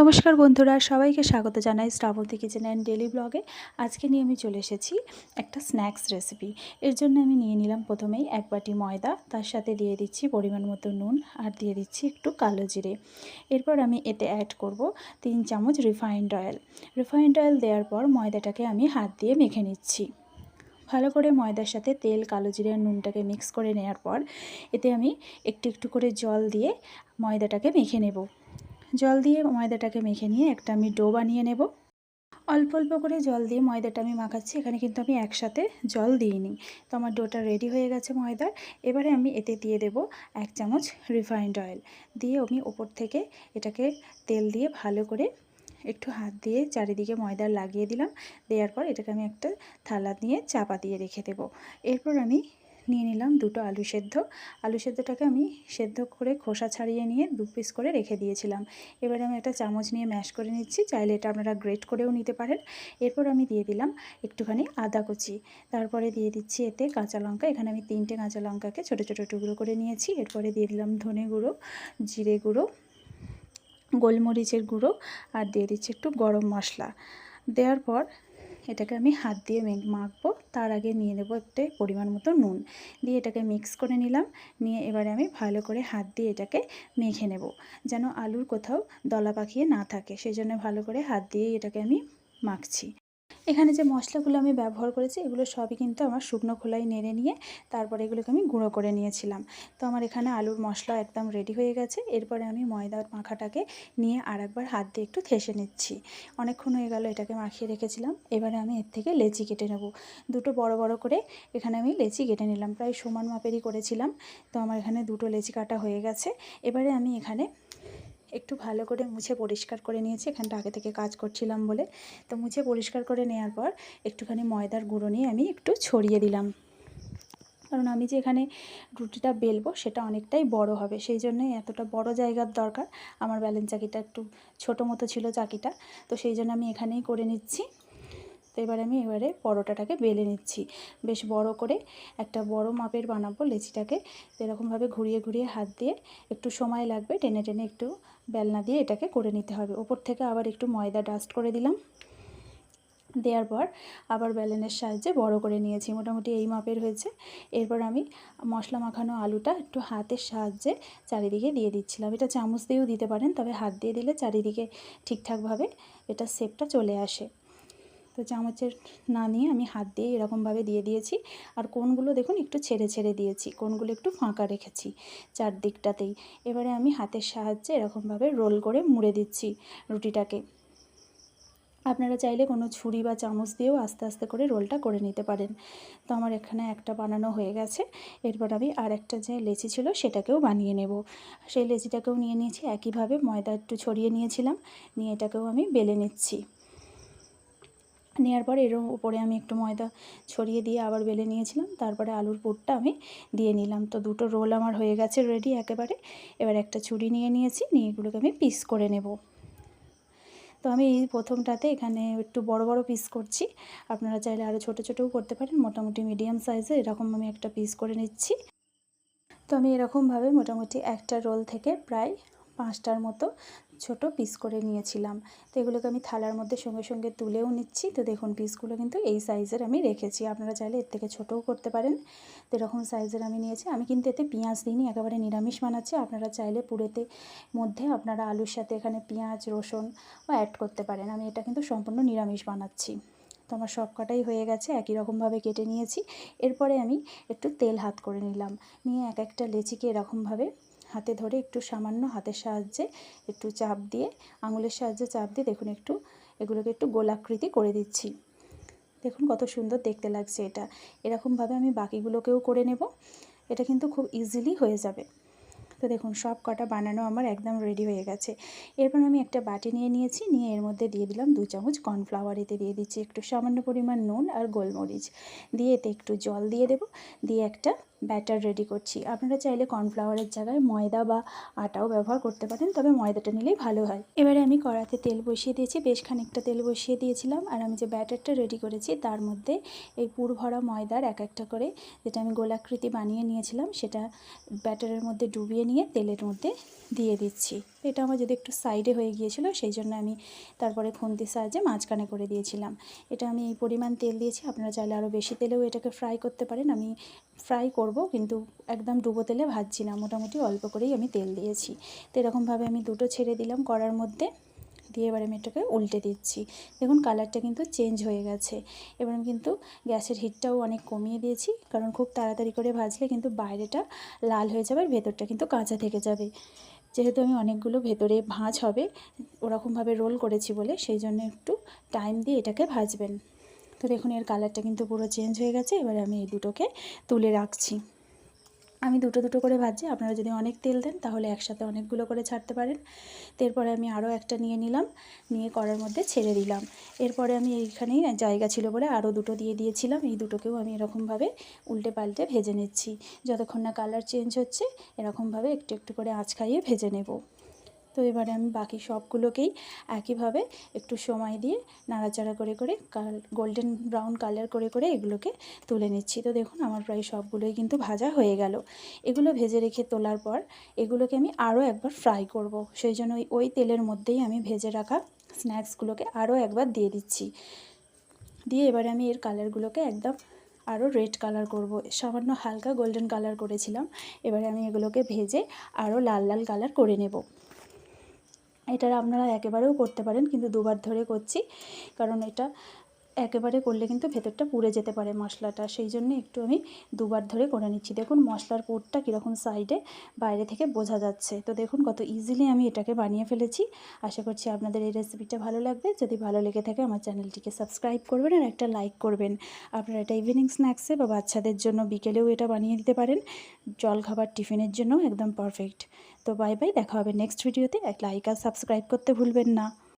নমস্কার বন্ধুরা, সবাইকে স্বাগত জানাই শ্রাবন্তী কিচেন অ্যান্ড ডেলি ব্লগে আজকে নিয়ে আমি চলে এসেছি একটা স্ন্যাক্স রেসিপি এর জন্য আমি নিয়ে নিলাম প্রথমেই এক বাটি ময়দা, তার সাথে দিয়ে দিচ্ছি পরিমাণ মতো নুন আর দিয়ে দিচ্ছি একটু কালো জিরে। এরপর আমি এতে অ্যাড করব তিন চামচ রিফাইন্ড অয়েল রিফাইন্ড অয়েল দেওয়ার পর ময়দাটাকে আমি হাত দিয়ে মেখে নিচ্ছি। ভালো করে ময়দার সাথে তেল, কালো জিরে আর নুনটাকে মিক্স করে নেওয়ার পর এতে আমি একটু একটু করে জল দিয়ে ময়দাটাকে মেখে নেব। জল দিয়ে ময়দাটাকে মেখে নিয়ে একটা আমি ডো বানিয়ে নেব। অল্প অল্প করে জল দিয়ে ময়দাটা আমি মাখাচ্ছি, এখানে কিন্তু আমি একসাথে জল দিইনি। তো আমার ডোটা রেডি হয়ে গেছে ময়দার। এবারে আমি এতে দিয়ে দেব এক চামচ রিফাইন্ড অয়েল। দিয়ে আমি ওপর থেকে এটাকে তেল দিয়ে ভালো করে একটু হাত দিয়ে চারিদিকে ময়দা লাগিয়ে দিলাম। দেওয়ার পর এটাকে আমি একটা থালা দিয়ে চাপা দিয়ে রেখে দেব। এরপর আমি নিয়ে নিলাম দুটো আলু সেদ্ধ। আলু সেদ্ধটাকে আমি সেদ্ধ করে খোসা ছাড়িয়ে নিয়ে দু পিস করে রেখে দিয়েছিলাম। এবারে আমি একটা চামচ নিয়ে ম্যাশ করে নিচ্ছি, চাইলে এটা আপনারা গ্রেট করেও নিতে পারেন। এরপর আমি দিয়ে দিলাম একটুখানি আদা কুচি। তারপরে দিয়ে দিচ্ছি এতে কাঁচা লঙ্কা। এখানে আমি তিনটে কাঁচা লঙ্কাকে ছোটো ছোটো টুকরো করে নিয়েছি। এরপরে দিয়ে দিলাম ধনে গুঁড়ো, জিরে গুঁড়ো, গোলমরিচের গুঁড়ো আর দিয়ে দিচ্ছি একটু গরম মশলা। দেওয়ার পর এটাকে আমি হাত দিয়ে মাখবো। তার আগে নিয়ে নেব একটু পরিমাণ মতো নুন। দিয়ে এটাকে মিক্স করে নিলাম। নিয়ে এবারে আমি ভালো করে হাত দিয়ে এটাকে মেখে নেব, যেন আলুর কোথাও দলা পাখিয়ে না থাকে। সেই জন্য ভালো করে হাত দিয়ে এটাকে আমি মাখছি। এখানে যে মশলাগুলো আমি ব্যবহার করেছি, এগুলো সবই কিন্তু আমার শুকনো খোলাই নেড়ে নিয়ে তারপরে এগুলোকে আমি গুঁড়ো করে নিয়েছিলাম। তো আমার এখানে আলুর মশলা একদম রেডি হয়ে গেছে। এরপরে আমি ময়দার মাখাটাকে নিয়ে আর একবার হাত দিয়ে একটু থেসে নিচ্ছি। অনেকক্ষণ হয়ে গেল এটাকে মাখিয়ে রেখেছিলাম। এবারে আমি এর থেকে লেচি কেটে নেব। দুটো বড় বড় করে এখানে আমি লেচি কেটে নিলাম। প্রায় সমান মাপেরই করেছিলাম। তো আমার এখানে দুটো লেচি কাটা হয়ে গেছে। এবারে আমি এখানে একটু ভালো করে মুছে পরিষ্কার করে নিয়েছি, এখানটা আগে থেকে কাজ করছিলাম বলে। তো মুছে পরিষ্কার করে নেওয়ার পর একটুখানি ময়দার গুঁড়ো নিয়ে আমি একটু ছড়িয়ে দিলাম। কারণ আমি যে এখানে রুটিটা বেলবো সেটা অনেকটাই বড় হবে, সেই জন্যই এতটা বড় জায়গার দরকার। আমার ব্যালেন্স চাকিটা একটু ছোট মতো ছিল চাকিটা, তো সেই জন্য আমি এখানেই করে নিচ্ছি। এবার আমি এবারে পরোটাটাকে বেলে নিচ্ছি। বেশ বড় করে একটা বড় মাপের বানাবো লেচিটাকে। এরকমভাবে ঘুরিয়ে ঘুরিয়ে হাত দিয়ে একটু সময় লাগবে, টেনে টেনে একটু বেলনা দিয়ে এটাকে করে নিতে হবে। ওপর থেকে আবার একটু ময়দা ডাস্ট করে দিলাম। দেওয়ার পর আবার বেলেনের সাহায্যে বড় করে নিয়েছি। মোটামুটি এই মাপের হয়েছে। এরপর আমি মশলা মাখানো আলুটা একটু হাতের সাহায্যে চারিদিকে দিয়ে দিচ্ছিলাম। এটা চামচ দিয়েও দিতে পারেন, তবে হাত দিয়ে দিলে চারিদিকে ঠিকঠাকভাবে এটা শেপটা চলে আসে। তো চামচের না নিয়ে আমি হাত দিয়ে এরকমভাবে দিয়ে দিয়েছি। আর কোনগুলো দেখুন, একটু ছেড়ে ছেড়ে দিয়েছি, কোনগুলো একটু ফাঁকা রেখেছি চারদিকটাতেই। এবারে আমি হাতের সাহায্যে এরকমভাবে রোল করে মুড়ে দিচ্ছি রুটিটাকে। আপনারা চাইলে কোনো ছুরি বা চামচ দিয়েও আস্তে আস্তে করে রোলটা করে নিতে পারেন। তো আমার এখানে একটা বানানো হয়ে গেছে। এরপর আমি আর একটা যে লেচি ছিল সেটাকেও বানিয়ে নেব। সেই লেচিটাকেও নিয়ে নিয়েছি। একইভাবে ময়দা একটু ছড়িয়ে নিয়েছিলাম। নিয়ে এটাকেও আমি বেলে নিচ্ছি। নেওয়ার পর এর উপরে আমি একটু ময়দা ছড়িয়ে দিয়ে আবার বেলে নিয়েছিলাম। তারপরে আলুর পুরটা আমি দিয়ে নিলাম। তো দুটো রোল আমার হয়ে গেছে রেডি একেবারে। এবার একটা ছুরি নিয়ে নিয়েছি। নিয়ে এগুলোকে আমি পিস করে নেব। তো আমি এই প্রথমটাতে এখানে একটু বড় বড় পিস করছি। আপনারা চাইলে আরও ছোটো ছোটোও করতে পারেন। মোটামুটি মিডিয়াম সাইজে এরকম আমি একটা পিস করে নিচ্ছি। তো আমি এরকমভাবে মোটামুটি একটা রোল থেকে প্রায় পাঁচটার মতো ছোট পিস করে নিয়েছিলাম। তো এগুলোকে আমি থালার মধ্যে সঙ্গে সঙ্গে তুলেও নিচ্ছি। তো দেখুন পিসগুলো কিন্তু এই সাইজের আমি রেখেছি। আপনারা চাইলে এর থেকে ছোটও করতে পারেন। তো এরকম সাইজের আমি নিয়েছি। আমি কিন্তু এতে পেঁয়াজ দিইনি, একেবারে নিরামিষ বানাচ্ছি। আপনারা চাইলে পুরেতে মধ্যে আপনারা আলুর সাথে এখানে পেঁয়াজ, রসুন ও অ্যাড করতে পারেন। আমি এটা কিন্তু সম্পূর্ণ নিরামিষ বানাচ্ছি। তো আমার সব কটাই হয়ে গেছে। একই রকমভাবে কেটে নিয়েছি। এরপরে আমি একটু তেল হাত করে নিলাম। নিয়ে এক একটা লেচিকে এরকমভাবে হাতে ধরে একটু সামান্য হাতের সাহায্যে একটু চাপ দিয়ে, আঙুলের সাহায্যে চাপ দিয়ে দেখুন একটু, এগুলোকে একটু গোলাকৃতি করে দিচ্ছি। দেখুন কত সুন্দর দেখতে লাগছে এটা। এরকমভাবে আমি বাকিগুলোকেও করে নেব। এটা কিন্তু খুব ইজিলি হয়ে যাবে। তো দেখুন সব কটা বানানো আমার একদম রেডি হয়ে গেছে। এরপর আমি একটা বাটি নিয়ে নিয়েছি, নিয়ে এর মধ্যে দিয়ে দিলাম দু চামচ কর্নফ্লাওয়ার এতে দিয়ে দিচ্ছি। একটু সামান্য পরিমাণ নুন আর গোলমরিচ। দিয়ে এতে একটু জল দিয়ে দেব। দিয়ে একটা ব্যাটার রেডি করছি। আপনারা চাইলে কর্নফ্লাওয়ারের জায়গায় ময়দা বা আটাও ব্যবহার করতে পারেন, তবে ময়দাটা নিলেই ভালো হয়। এবারে আমি কড়াতে তেল বসিয়ে দিয়েছি, বেশ খানিকটা তেল বসিয়ে দিয়েছিলাম, আর আমি যে ব্যাটারটা রেডি করেছি, তার মধ্যে এই পুর ভরা ময়দার এক একটা করে যেটা আমি গোলাকৃতি বানিয়ে নিয়েছিলাম, সেটা ব্যাটারের মধ্যে ডুবিয়ে নিয়ে তেলের মধ্যে দিয়ে দিচ্ছি। এটা আমার যদি একটু সাইডে হয়ে গিয়েছিল, সেই জন্য আমি তারপরে খুন্তির সাহায্যে মাঝখানে করে দিয়েছিলাম। এটা আমি এই পরিমাণ তেল দিয়েছি, আপনারা চাইলে আরও বেশি তেলেও এটাকে ফ্রাই করতে পারেন। আমি ফ্রাই করব, কিন্তু একদম ডুবো তেলে ভাজছি না, মোটামুটি অল্প করেই আমি তেল দিয়েছি। তো এরকমভাবে আমি দুটো ছেড়ে দিলাম কড়ার মধ্যে, দিয়ে এবার আমি এটাকে উল্টে দিচ্ছি। দেখুন কালারটা কিন্তু চেঞ্জ হয়ে গেছে। এবার আমি কিন্তু গ্যাসের হিটটাও অনেক কমিয়ে দিয়েছি, কারণ খুব তাড়াতাড়ি করে ভাজলে কিন্তু বাইরেটা লাল হয়ে যাবে আর ভেতরটা কিন্তু কাঁচা থেকে যাবে। যেহেতু আমি অনেকগুলো ভেতরে ভাঁজ হবে, ওরকমভাবে রোল করেছি বলে সেই জন্য একটু টাইম দিয়ে এটাকে ভাজবেন। তো দেখুন, এর কালারটা কিন্তু পুরো চেঞ্জ হয়ে গেছে। এবার আমি এই দুটোকে তুলে রাখছি। আমি দুটো দুটো করে ভাজছি আপনারা যদি অনেক তেল দেন, তাহলে একসাথে অনেকগুলো করে ছাড়তে পারেন। এরপরে আমি আরও একটা নিয়ে নিলাম, নিয়ে করার মধ্যে ছেড়ে দিলাম। এরপরে আমি এইখানেই জায়গা ছিল বলে আরও দুটো দিয়ে দিয়েছিলাম। এই দুটোকেও আমি এরকমভাবে উল্টে পাল্টে ভেজে নিচ্ছি। যতক্ষণ না কালার চেঞ্জ হচ্ছে, এরকমভাবে একটু একটু করে আঁচ খাইয়ে ভেজে নেব। তো এবারে আমি বাকি সবগুলোকেই একইভাবে একটু সময় দিয়ে নাড়াচাড়া করে করে কাল গোল্ডেন ব্রাউন কালার করে করে এগুলোকে তুলে নিচ্ছি। তো দেখুন আমার প্রায় সবগুলোই কিন্তু ভাজা হয়ে গেল। এগুলো ভেজে রেখে তোলার পর এগুলোকে আমি আরও একবার ফ্রাই করব। সেই জন্য ওই ওই তেলের মধ্যেই আমি ভেজে রাখা স্ন্যাক্সগুলোকে আরও একবার দিয়ে দিচ্ছি। দিয়ে এবারে আমি এর কালারগুলোকে একদম আরও রেড কালার করব। সামান্য হালকা গোল্ডেন কালার করেছিলাম। এবারে আমি এগুলোকে ভেজে আরও লাল লাল কালার করে নেব। এটা আপনারা একেবারেও করতে পারেন কিন্তু দুবার ধরে করছি। কারণ এটা একেবারে করলে কিন্তু ভেতরটা পুড়ে যেতে পারে মশলাটা। সেই জন্য একটু আমি দুবার ধরে করে নিচ্ছি। দেখুন মশলার পুরটা কীরকম সাইডে বাইরে থেকে বোঝা যাচ্ছে। তো দেখুন কত ইজিলি আমি এটাকে বানিয়ে ফেলেছি। আশা করছি আপনাদের এই রেসিপিটা ভালো লাগবে। যদি ভালো লেগে থাকে আমার চ্যানেলটিকে সাবস্ক্রাইব করবেন আর একটা লাইক করবেন। আপনারা এটা ইভিনিং স্ন্যাক্সে বা বাচ্চাদের জন্য বিকেলেও এটা বানিয়ে দিতে পারেন। জল খাবার টিফিনের জন্য একদম পারফেক্ট তো বাই বাই দেখা হবে নেক্সট ভিডিওতে লাইক আর সাবস্ক্রাইব করতে ভুলবেন না।